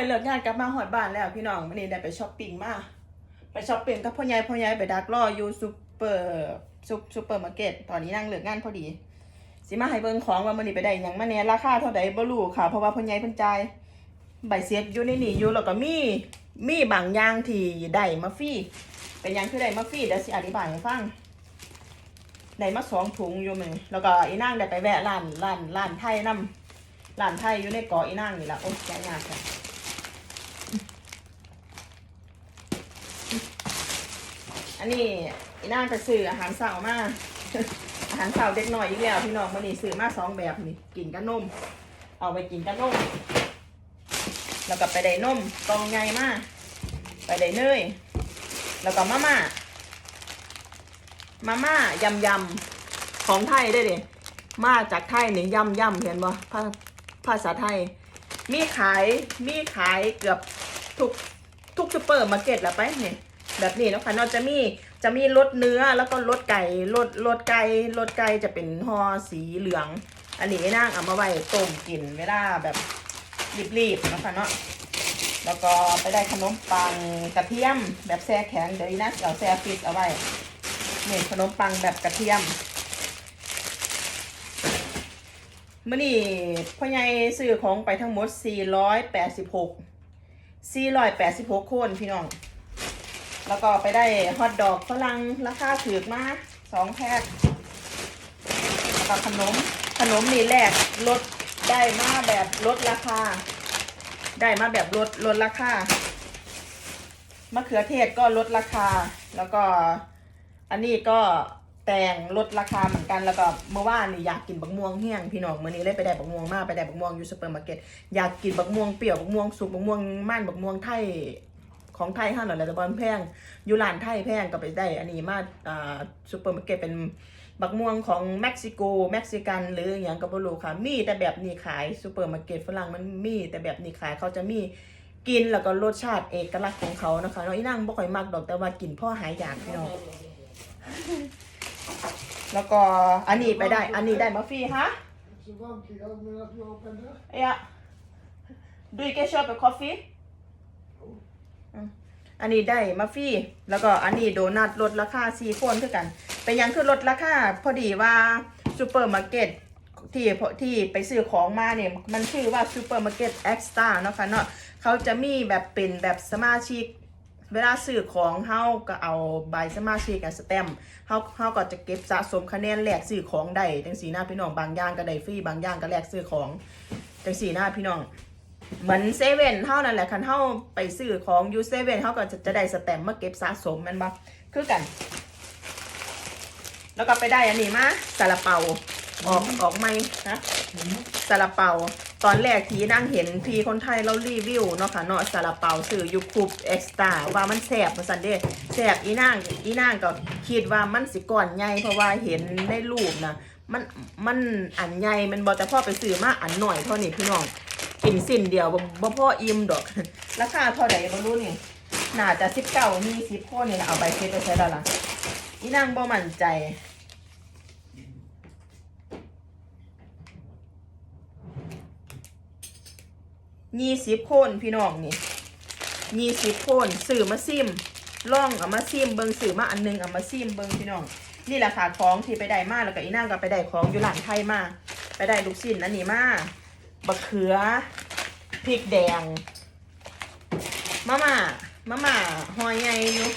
ยเลิกงานกลับมาหอดบ้านแล้วพี่น้องวันนี้ได้ไปช้อปปิ้งมาไปช้อปปิ้งกับพ่อใหญ่พ่อใหญ่ไปดักรออยู่ซูเปอร์ซูเปอร์มาร์เก็ตตอนนี้นั่งเลิกงานพอดี สิมาให้เบิ่งของว่ามื้อนี้ไปได้หยังมาแหน่ราคาเท่าใดบ่รู้ค่ะ เพราะว่าพ่อใหญ่เพิ่นจ่ายใบเสียบอยู่ในนี่อยู่แล้วก็มีมีบางอย่างที่ได้มาฟรีเป็นยังคือได้มาฟรีเดี๋ยวสิอธิบายให้ฟังได้มาสองถุงอยู่มื้อแล้วก็อีนางได้ไปแวะร้านร้านร้านไทยนํร้านไทยอยู่ในเกาะอีนางนี่ละโอ้ยแกะยากค่ะ อันนี้อีนางไปซื้ออาหารเช้ามาอาหารเช้าเด็กหน่อยอีกแล้วพี่น้องมื้อนี้ซื้อมาสองแบบนี่กินกับนม เอาไปกินกับนมแล้วก็ไปได้นมกองใหญ่มากไปได้เนยแล้วก็มาม่ามาม่ายำยำของไทยได้ดิมาจากไทยนี่ยำยำเห็นบ่ภาภาษาไทย มีขายมีขายเกือบทุกทุกซูเปอร์มาร์เก็ตแล้วไปเนี่ย แบบนี้นะค่ะนอกจะมีจะมีรสเนื้อแล้วก็รสไก่รสรสไก่รสไก่จะเป็นห่อสีเหลือง อันนี้นั่งเอามาไว้ต้มกินเวลาแบบรีบๆนะคะเนาะแล้วก็ไปได้ขนมปังกระเทียม แบบแช่แข็งเดี๋ยวนะเราแช่ฟิตเอาไว้นี่ขนมปังแบบกระเทียมเมื่อนี้พ่อใหญ่ซื้อของไปทั้งหมด 486 486 คนพี่น้อง แล้วก็ไปได้ฮอทดอกฝรั่งราคาถูกมากสองแพ็คแล้วก็ขนมขนมนี่แรกลดได้มาแบบลดราคา ได้มาแบบลดลดราคามะเขือเทศก็ลดราคา แล้วก็อันนี้ก็แต่งลดราคาเหมือนกันแล้วก็เมื่อวานนี่อยากกินบักม่วงเฮี้ยงพี่น้องเมื่อนี้เลยไปได้บักม่วงมาไปได้บักม่วงอยู่ซูเปอร์มาร์เก็ตอยากกินบักม่วงเปรี้ยวบักม่วงสุกบักม่วงม่านบักม่วงไทย ของไทยห้าหน่อยแล้วแต่บอลแพงอยู่ร้านไทยแพงก็ไปได้ อันนี้มาอ่าซูเปอร์มาร์เก็ตเป็นบักม่วงของเม็กซิโกเม็กซิกันหรืออย่างกับบรูค่ะ มีแต่แบบนี้ขายซูเปอร์มาร์เก็ตฝรั่งมันมีแต่แบบนี้ขายเขาจะมีกินแล้วก็รสชาติเอกลักษณ์ของเขานะคะน้องอีนั่งบ่ค่อยมักดอกแต่ว่ากินพ่อหายอยากพี่น้องแล้วก็อันนี้ไปได้ อันนี้ได้มาฟรีฮะ Så varmt i ögonen att du öppnar det. เอันนี้ได้มาฟรีแล้วก็อันนี้โดนัทลดราคาซีโฟนคือกัน เป็นยังคือลดราคาพอดีว่าซูเปอร์มาร์เก็ตที่ที่ไปซื้อของมาเนี่ยมันชื่อว่าซูเปอร์มาร์เก็ตเอ็กซ์ตร้าเนาะค่ะเนาะเขาจะมีแบบเป็นแบบสมาชิก เวลาซื้อของเฮาก็เอาใบสมาชิกกับสแตมป์เฮาเฮาก็จะเก็บสะสมคะแนนแลกซื้อของได้จังสีหน้าพี่น้องบางอย่างก็ได้ฟรีบางอย่างก็แลกซื้อของจังสีหน้าพี่น้อง เหมือนเซเว่นเท่านั้นแหละคันเท่าไปซื้อของยูเซเว่นเท่าก็จะจะได้สแตมป์มาเก็บสะสมแมันบ่คือกัน แล้วก็ไปได้อันนี้มาซาลาเปาออกออกไหมนะซาลาเปาตอนแรกที่นั่งเห็นพี่คนไทยเรารีวิวเนาะค่ะเนาะซาลาเปาซื้อยูคูบเอ็กซ์ตาว่ามันแสบมาสันเดแสบอีนางอีนางก็คิดว่ามันสิก่อนใหญ่เพราะว่าเห็นในรูปนะมันมันอันใหญ่มันบอแต่พ่อไปซื้อมาอันหน่อยเท่านี้พี่น้อง กินสิ้นเดียวบ่พ่ออิ่มดอก ราคาเท่าไหร่บ่รู้นี่น่าจะสิบเก้ามีสิบคนนี่นะเอาใบเซ็ตไปใช้แล้วล่ะอีนางบ่มั่นใจยี่สิบคนพี่น้องนี่ยี่สิบคนสื่อมาซิมล่องเอามาซิมเบิงสื่อมาอันหนึงเอามาซิมเบิงพี่น้อง นี่แหละค่ะของที่ไปได้มาแล้วก็อีนางก็ไปได้ของอยู่ร้านไทยมาไปได้ลูกชิ้นอันนี้มา บะเขือพริกแดงมะม่ามะม่าหอยใหญ่อยู่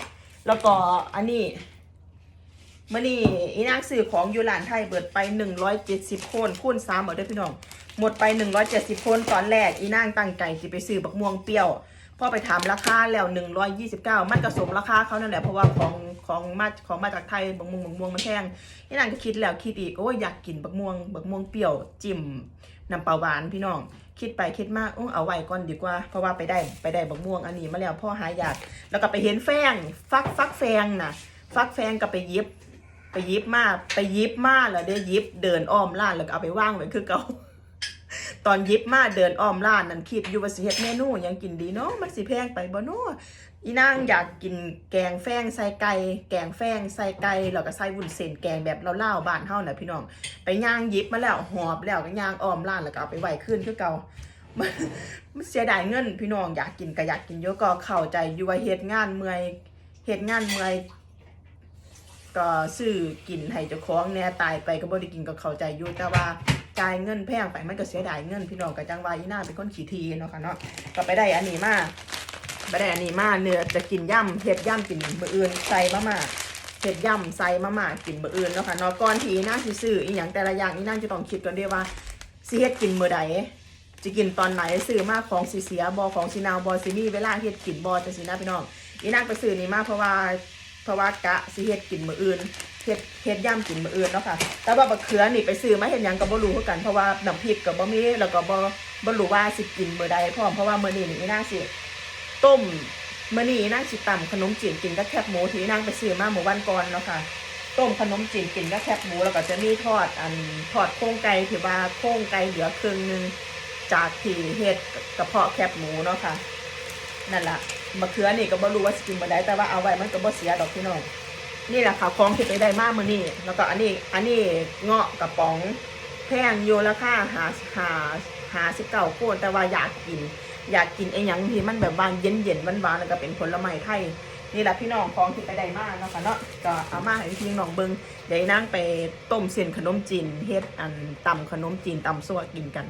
แล้วก็อันนี้มื่อนี่อีนางสื่อของอยู่ร้านไทยเบิดไปหนึ่งร้อยเจ็ดสิบคนคูณสามหมดด้อพี่น้อง หมดไปหนึ่งร้อยเจ็ดสิบคนตอนแรกอีนางตั้งใจสิไปซื้อบักม่วงเปรี้ยว พอไปถามราคาแล้วหนึ่งร้อยยี่สิบเก้ามันก็สมราคาเขานั่นแหละเพราะว่าของของมาของมาจากไทยบักม่วงบักม่วงมันแพงอีนางก็คิดแล้วคิดอีกโอ้ยอยากกินบักม่วงบักม่วงเปรี้ยวจิ้มน้ำปลาหวานพี่น้อง คิดไปคิดมากโอ้เอาไว้ก่อนดีกว่า เพราะว่าไปได้ไปได้บักม่วงอันนี้มาแล้วพ่อหายากแล้วก็ไปเห็นแฟงฟักฟักแฟงนะฟักแฟงก็ไปยิบ ไปยิบมาไปยิบมาแล้วเดี๋ยวยิบเดินอ้อมร้านแล้วก็เอาไปว่างไว้คือเก่า ตอนยิบมาเดินอ้อมร้านนั่นคิดอยู่ว่าสิเฮ็ดเมนูยังกินดีเนาะมันสิแพงไปบ่เนาะอีนางอยากกินแกงแฟงใส่ไก่แกงแฟงใส่ไก่แล้วก็ใส่วุ้นเส้นแกงแบบเล่าๆบ้านเฮาน่ะพี่น้องไปย่างยิบมาแล้วหอบแล้วก็ย่างอ้อมร้านแล้วก็เอาไปไหว้ขึ้นคือเก่ามันเสียดายเงินพี่น้องอยากกินก็อยากกินเยอะก็เข้าใจอยู่ว่าเฮ็ดงานเมื่อยเฮ็ดงานเมื่อยก็ซื้อกินให้เจ้าของเนี่ยตายไปก็บ่ได้กินก็เข้าใจอยู่แต่ว่า จ่ายเงินแพงไปมันก็เสียดายเงินพี่น้องก็จังวาอีน่าเป็นคนขี้ทีเนาะค่ะเนาะก็ไปได้อันนี้มาไปได้อันนี้มาเนื้อจะกินย่ำเฮ็ดย่ำกินมืออื่นใส่มาม่าเฮ็ดย่ำใส่มาม่ากินมืออื่นเนาะค่ะเนาะก่อนที่น่าซื้ออีหยังแต่ละอย่างอีน่าจะต้องคิดก่อนด้วยว่าสิเฮ็ดกินมือใดจะกินตอนไหนซื้อมากของสีเสียบอของสีนาวบอสีนี่เวลาเฮ็ดกินบอจะสีนะพี่น้องอีนางไปซื้อนี่มาเพราะว่าเพราะว่ากะสิเฮ็ดกินมืออื่น เฮ็ดเฮ็ดย่ำกินมืออื่นเนาะค่ะ แต่ว่าบักเขือนี่ไปซื้อมาเฮ็ดหยังก็บ่รู้คือกันเพราะว่าน้ำพริกก็บ่มีแล้วก็บ่บ่รู้ว่าสิกินมื้อใดพร้อมเพราะว่ามื้อนี้นี่อีนางสิต้มมื้อนี้อีนางสิตำขนมจีนกินกับแคบหมูที่นางไปซื้อมาเมื่อวันก่อนเนาะค่ะ ต้มขนมจีนกินกับแคบหมูแล้วก็จะมีทอดอันทอดโครงไก่ที่ว่าโครงไก่เหลือครึ่งหนึงจากที่เฮ็ดกระเพาะแคบหมูเนาะค่ะนั่นล่ะมะเขือนี่ก็บ่รู้ว่าสิกินบ่ได้แต่ว่าเอาไว้มันก็บ่เสียดอกพี่น้อง นี่แหละค่ะของที่ไปได้มากมื้อนี้แล้วก็อันนี้อันนี้เงาะกระป๋องแพงอยู่ราคาหาหาหาสิบเก้าโคนแต่ว่าอยากกิน อยากกินไอ้ยังที่มันแบบว่าเย็นเย็นๆหวานแล้วก็เป็นผลไม้ไทยนี่แหละพี่น้องของที่ไปได้มาเนะค่ะเนาะก็เอามาให้พี่น้องเบิงเดี๋ยวนั่งไปต้มเส้นขนมจีนเฮ็ดอันตำขนมจีนตำซั่วกินกัน